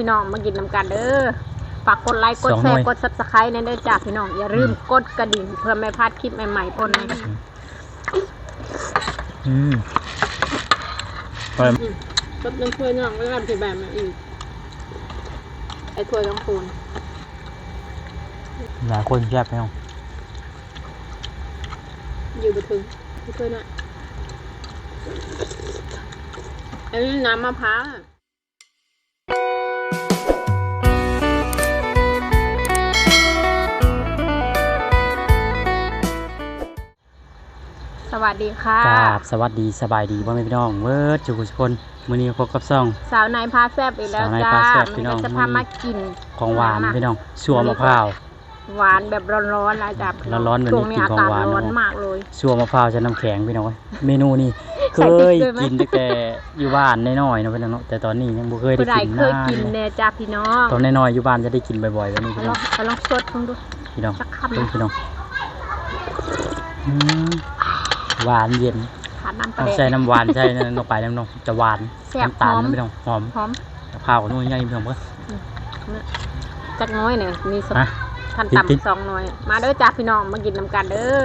พี่น้องมากินน้ำกันเด้อฝากกดไลค์กดสองแชหน่ร์วยกดซับสไครต์นั่นเด้อจ้าพี่น้องอย่าลืมกดกระดิ่งเพื่อไม่พลาดคลิปใหม่ๆพ่นนะอืมไปก็ต้องช่วยน้องไม่ทำผิดแบบมาอีกไอ้ถ้วยต้องคูณหลายคนแซ่บไหมน้องอยู่บนถึงไม่ช่วยหน่อยอันนี้น้ำมะพร้าว วัสดีค่ะกราบสวัสดีสบายดีพ่อแม่พี่น้องเวิร์ดจุกุทุกคนมื้อนี้พบกับซ่อง สาวนายพาแซบอีกแล้วสาวนายจ้าพาแซ่บมัพี่น้องก็จะพามากินของหวานพี่น้องชัวมะพร้าวหวานแบบร้อนๆนะจ๊ะร้อนๆแบบนี้ช่วงนี้กินอาของกาศหวานร้อนเนอะมากเลยชัวมะพร้าวจะน้ำแข็งพี่น้องเมนูนี้เคใส่พริยกด้วยไหมกินตั้งแต่อยู่บ้านน้อยๆเนาะพี่น้องเนาะแต่ตอนนี้ยังบ่เคยได้ผู้ใดกินเคยนานกินเลยเนี่ยจ้าพี่น้องตอนน้อยๆอยู่บ้านจะได้กินบ่อยๆแบบนี้มาพี่ลน้อองงมาลองสดลองดูพี่น้องสักคำเบิ่งพี่น้องอืม หวานเย็นขาดน้ำปลาต้องแดใส่งน้ำหวานใส่นั่นลงไปน้ำนองจะหวานแซ่บน้ำตาลหอมนะพี่น้องหอมหอมมะพร้าวนู่นใหญ่พี่น้องเพิ่นจักน้อยเนี่ยมีสักฮะขั้นพริกต่ำสองหน่วยมาเด้อจ้าพี่น้องมากินน้ำกันเด้อ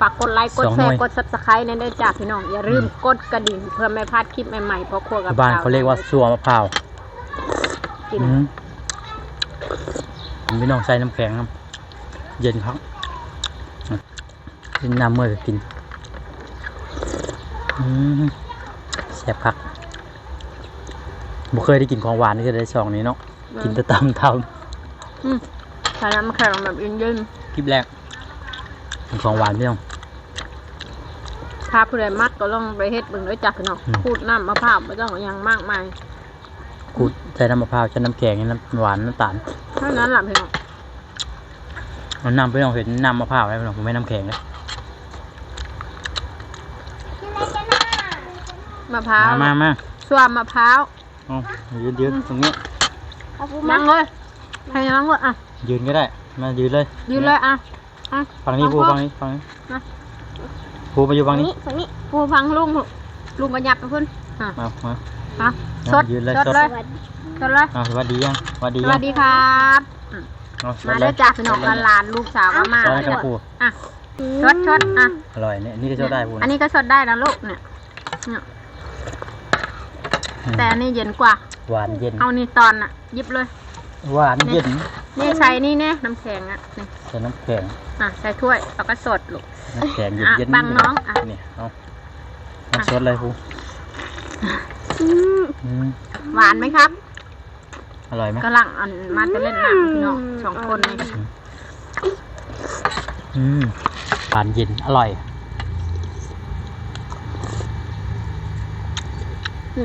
ฝากกดไลค์กดสองแชหน่วร์ย กดซับสไครต์นั่นเด้อจ้าพี่น้องอย่าลืมกดกระดิ่งเพื่อไม่พลาดคลิปใหม่ๆเพราะครัวกับบ้านสเขาเรียกว่าสัวมะพร้าวกินอืมพี่น้องใส่น้ำแข็งครับเย็นครับกินน้ำเมื่อก็กินอืม แซ่บคักบ่เคยได้กินของหวานนี่จะได้สองนี้เนาะ กินแต่ตำทอืมใส่น้ำแข็งแบบเย็นำคลิปแรกกินของหวานพี่น้องๆถ้าผู้ใดมักก็ลองไปเฮ็ดเบิ่งเด้อจ้าพี่น้องอืมพูดน้ำมะพร้าวไม่ต้องเอาหยังมากมายขูดใส่น้ำมะพร้าวใส่น้ำแข็งน้ำหวานน้ำตาลเท่านั้นแหละพี่น้องเอาน้ำพี่น้องเห็นน้ำมะพร้าวไหมพี่น้องผมไม่น้ำแข็งเลย มะพร้าวมามามาส่วนมะพร้าวเอายืนยืนตรงนี้นั่งเลยให้นั่งเลยอะยืนก็ได้มายืนเลยยืนเลยอะอะฝั่งนี้ปูเอาฝั่งนี้ฝั่งนี้นะปูไปอยู่ฝั่งนี้ฝั่งนี้ปูฟังลุงลุงก็ยับไปพุ่นอะมามาอะสดยืนเลยสดสดเลยสดเลยอ่าสวัสดียังสวัสดีสยัวังสดีครับอืมเอาสมาวัสเด้อจ้าพี่น้องหลานๆลูกสาวก็มาสวัสดีครับปูอะชดชดอะอร่อยเนี่ยนี่ก็ชอบได้ปูอันนี้ก็ชดได้นะลูกเนี่ยเนี่ย แต่อันนี้เย็นกว่า หวานเย็น เอานี่ตอนอะหยิบเลย หวานเย็น นี่ใส่นี่แน่น้ำแข็งอะนี่ใส่น้ำแข็ง อะใส่ถ้วยแล้วก็สดลูก น้ำแข็งเย็นอะเย็นบังน้องอะนี่เอาเอาสดเลยปูอืมหวานไหมครับ อร่อยไหมกำลังอันมาจะเล่นน้ำพี่น้องสองคนนี่อืมหวานเย็นอร่อย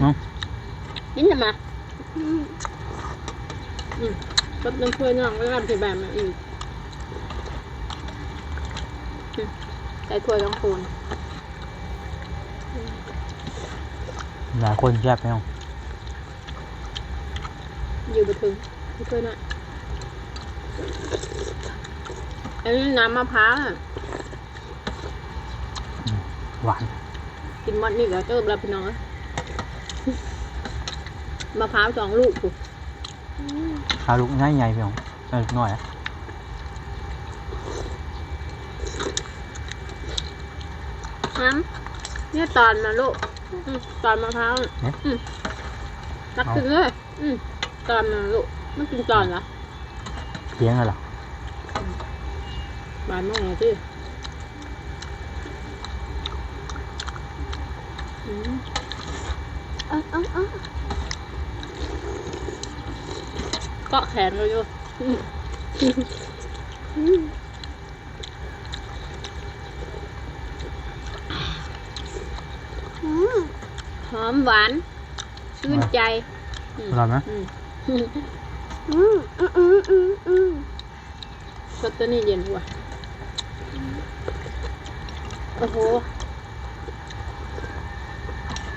เนาะ กินทำไมอืมก็ต้องช่วยน้องไม่ทำผิดแบบมาอีกอืมใส่ถ้วยต้องคูณหลายคนแซ่บไหมน้องอยู่บนถึงไม่ช่วยหน่อยอันนี้น้ำมะพร้าวอะหวาน กินหมดนี่ก็เติมแล้วพี่น้องเอ้ย มะพร้าวสองลูกปุ๊ข้าวลูกง่ายใหญ่พี่น้องเออหน่อยอะน้ำเนี่ยตอนมาลูกอืมตอนมะพร้าวน่ะอืมตักถึงเลยอืมตอนมาลูกไม่กินตอนเหรอเพียงอะไรล่ะบานมากเลยพี่อืม เอ้าเอ้าเอ้า เกาะแขนเราอยู่อืมอืมอืมหอมหวาน ชื่นใจอือร่อยไหมอืมอืมอืมอืมอืมอืมอืมสดตัวนี้เย็นกว่าโอ้โห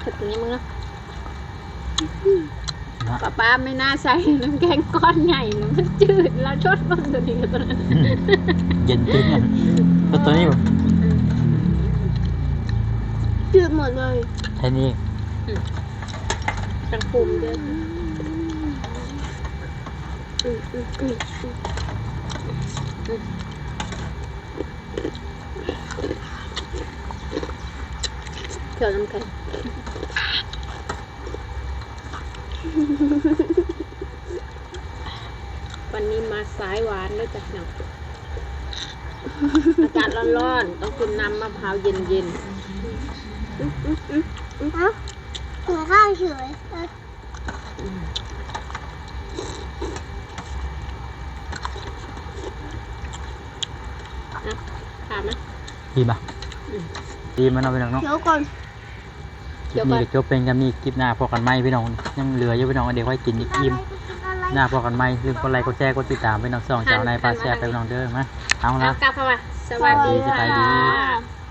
สดตัวนี้มึงนะ นะป้าป้าไม่น่าใส่น้ำแกงก้อนใหญ่นะมันจืดแล้วชดบ้างตัวนี้กับตัวนั้นเย็นจริงอะแล้วตัวนี้แบบจืดหมดเลยแค่นี้จังภูมิเด้ออืมอืมอืมอืมอืมเขียวน้ำแข็ง วันนี้มาสายหวานด้วยจ้ะเนาะอากาศร้อนๆ ต้องกินน้ำมะพร้าวเย็นเอ้ากินข้าวเฉยออๆนะถามไหมดีป่ะอืมดีมันเอาไปน้องเนาะ เดี๋ยวก่อน คลิปนี้ก็จบเป็นกันมีคลิปหน้าพอกันไหมพี่น้องยังเหลืออยู่พี่น้องเดี๋ยวค่อยกินอีกอิ่มอะไรหน้าพอกันไหมลืมกดไลค์กดแชร์กดติดตามพี่น้องสองเจ้าในปลาแซ่บไปพี่น้องเด้อมาเอาแล้ละวกลับเข้ามาสวัสดีสวัสดีค่ะ